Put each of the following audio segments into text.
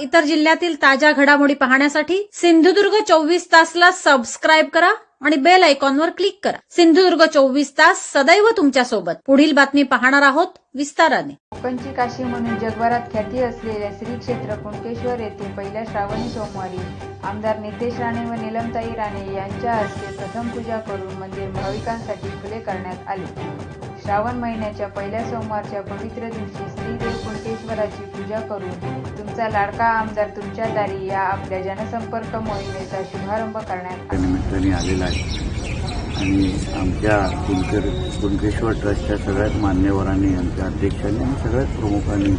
इतर जिल्ह्यातील ताज्या घडामोडी पाहण्यासाठी सिंधुदुर्ग चोवीस तासला सबस्क्राईब करा आणि बेल आयकॉनवर क्लिक करा. सिंधुदुर्ग चोवीस तास सदैव तुमच्यासोबत पुढील बातमी पाहणार आहोत विस्ताराने. कोकणची काशी म्हणून जगभरात ख्याती असलेल्या श्री क्षेत्र कुणकेश्वर येथे पहिल्या श्रावणी सोमवारी आमदार नितेश राणे व नीलमताई राणे यांच्या हस्ते प्रथम पूजा करून मंदिर भाविकांसाठी खुले करण्यात आले. श्रावण महिन्याच्या पहिल्या सोमवारच्या पवित्र दिवशी श्रीदेव कुणकेश्वराची पूजा करून तुमचा लाडका आमदार तुमच्या दारी या आपल्या जनसंपर्क मोहिमेचा शुभारंभ करण्यात निमित्ताने आलेला आहे. आणि आमच्या कुणकेर कुणकेश्वर ट्रस्टच्या सगळ्याच मान्यवरांनी आमच्या अध्यक्षांनी आणि सगळ्याच प्रमुखांनी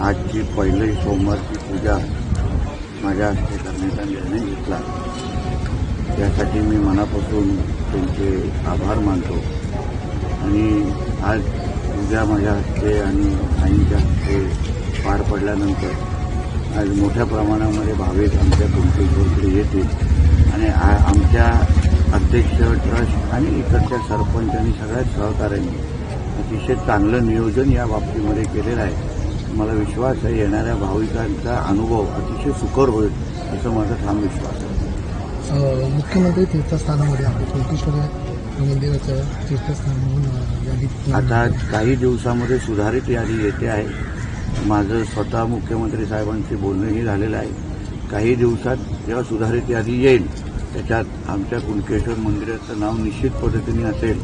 आजची पहिली सोमवारची पूजा माझ्या हस्ते करण्याचा निर्णय घेतला. त्यासाठी मी मनापासून त्यांचे आभार मानतो. आणि आज पूजा माझ्या हस्ते आणि आईंच्या हस्ते पार पडल्यानंतर आज मोठ्या प्रमाणामध्ये भाविक आमच्या कुणकेश्वरकडे येतील. आणि आमच्या अध्यक्ष ट्रस्ट आणि इकडच्या सरपंच आणि सगळ्याच सहकार्यांनी अतिशय चांगलं नियोजन या बाबतीमध्ये केलेलं आहे. मला विश्वास आहे येणाऱ्या भाविकांचा अनुभव अतिशय सुकर होईल असं माझा ठाम विश्वास आहे. मुख्यमंत्री तीर्थस्थानामध्ये कोल्केश्वर मंदिराचं तीर्थस्थान म्हणून आता काही दिवसामध्ये सुधारित यादी येते आहे. माझं स्वतः मुख्यमंत्री साहेबांशी बोलणंही झालेलं आहे. काही दिवसात जेव्हा सुधारित यादी येईल त्याच्यात आमच्या कुणकेश्वर मंदिराचं नाव निश्चित पद्धतीने असेल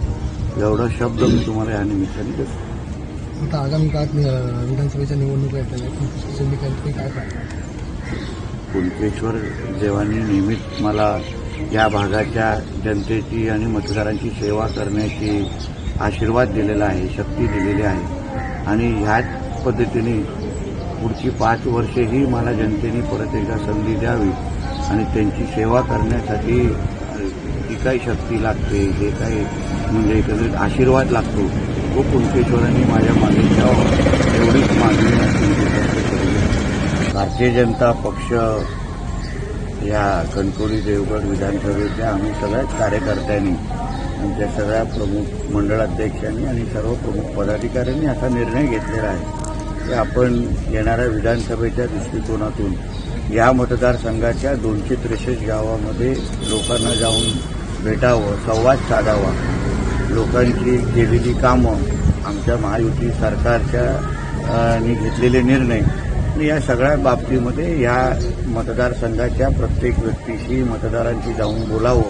एवढा शब्द मी तुम्हाला या निमित्ताने देतो. आता आगामी काळात विधानसभेच्या निवडणुका येतात काय कुणकेश्वर देवांनी नेहमीच मला या भागाच्या जनतेची आणि मतदारांची सेवा करण्याची आशीर्वाद दिलेला आहे शक्ती दिलेली आहे. आणि ह्याच पद्धतीने पुढची पाच वर्षेही मला जनतेने परत एकदा संधी द्यावी आणि त्यांची सेवा करण्यासाठी जी काही शक्ती लागते जे काही म्हणजे एकंदरीत आशीर्वाद लागतो तो कुणकेश्वरांनी माझ्या मागे द्यावा एवढीच मागणी भारतीय जनता पक्ष या कणकोली देवगड विधानसभेच्या आम्ही सगळ्याच कार्यकर्त्यांनी आमच्या सगळ्या प्रमुख मंडळाध्यक्षांनी आणि सर्व प्रमुख पदाधिकाऱ्यांनी असा निर्णय घेतलेला आहे. की आपण येणाऱ्या विधानसभेच्या दृष्टिकोनातून या मतदारसंघाच्या दोनशे त्रेसष्ट गावामध्ये लोकांना जाऊन भेटावं संवाद साधावा. लोकांची केलेली कामं आमच्या महायुती सरकारच्या अ, घेतलेले निर्णय. या सगळ्या बाबतीमध्ये या मतदारसंघाच्या प्रत्येक व्यक्तीशी मतदारांशी जाऊन बोलावं.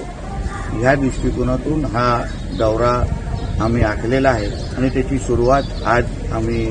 ह्या दृष्टिकोनातून हा दौरा आम्ही आखलेला आहे. आणि त्याची सुरुवात आज आम्ही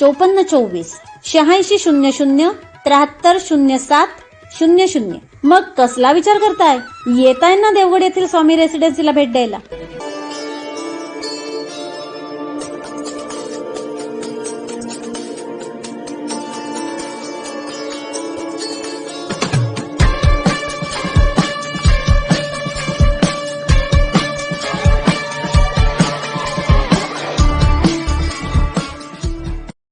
चोपन्न चोवीस शहाऐंशी शून्य शून्य त्र्याहत्तर शून्य सात शून्य शून्य. मग कसला विचार करताय? येताय ना देवगड येथील स्वामी रेसिडेन्सीला भेट द्यायला.